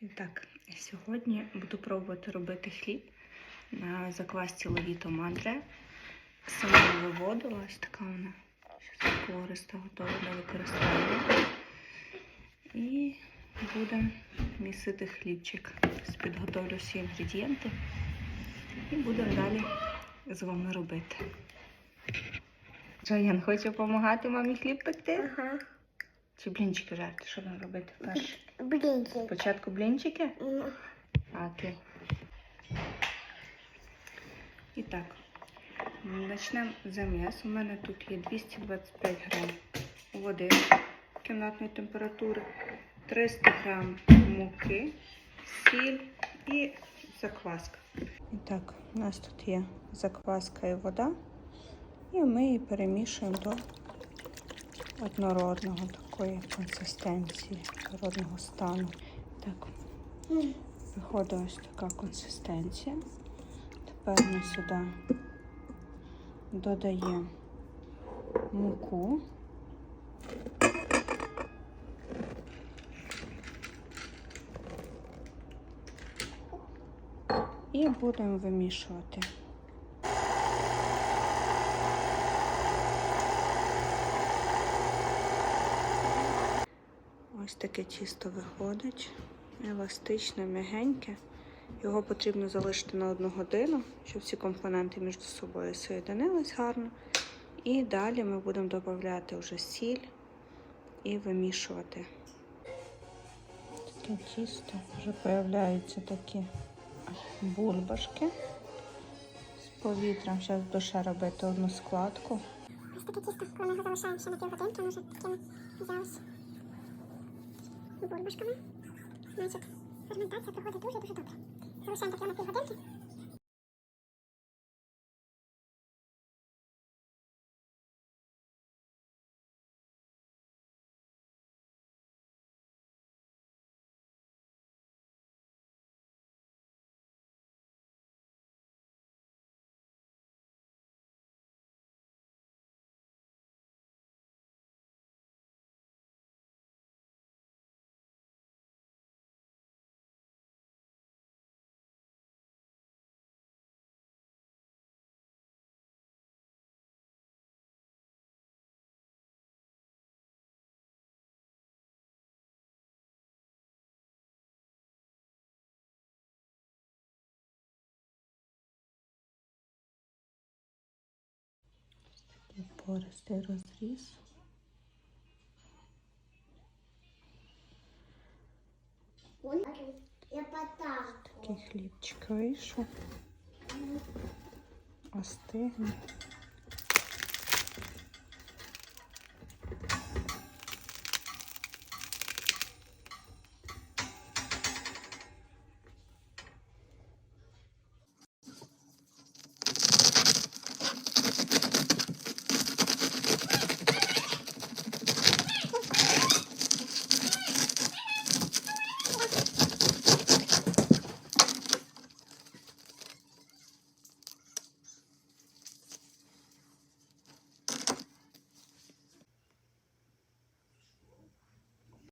І так, сьогодні буду пробувати робити хліб на заквасці ловіто мандре. Сама виводила, ось така вона щось пориста, готова до використання. І будемо місити хлібчик. Підготовлю всі інгредієнти і будемо далі з вами робити. Джаян хоче допомагати мамі хліб пекти? Ага. Чи блінчики жарти? Що нам робити перше? Блинчик. Спочатку блінчики? Окей. І так, почнемо заміс. У мене тут є 225 грам води кімнатної температури, 300 грам муки, сіль і закваска. І так, у нас тут є закваска і вода, і ми її перемішуємо до однородного такої консистенції, однородного стану. Так, м, Виходить ось така консистенція. Тепер ми сюди додаємо муку. І будемо вимішувати. Ось таке тісто виходить. Еластичне, м'ягеньке. Його потрібно залишити на одну годину, щоб всі компоненти між собою соєдинились гарно. І далі ми будемо додавати вже сіль і вимішувати. Таке тісто вже з'являються такі бульбашки з повітрям. Зараз ще робити одну складку. Ось таке тісто, ми його залишаємо ще на півгодинки, воно вже такими взялось бульбашками. Значить, ферментація проходить дуже-дуже добре. Залишаємо таке на півгодинки. Такий пористий розріз. Я потарку. Такий хлібчик вийшов. Остигне.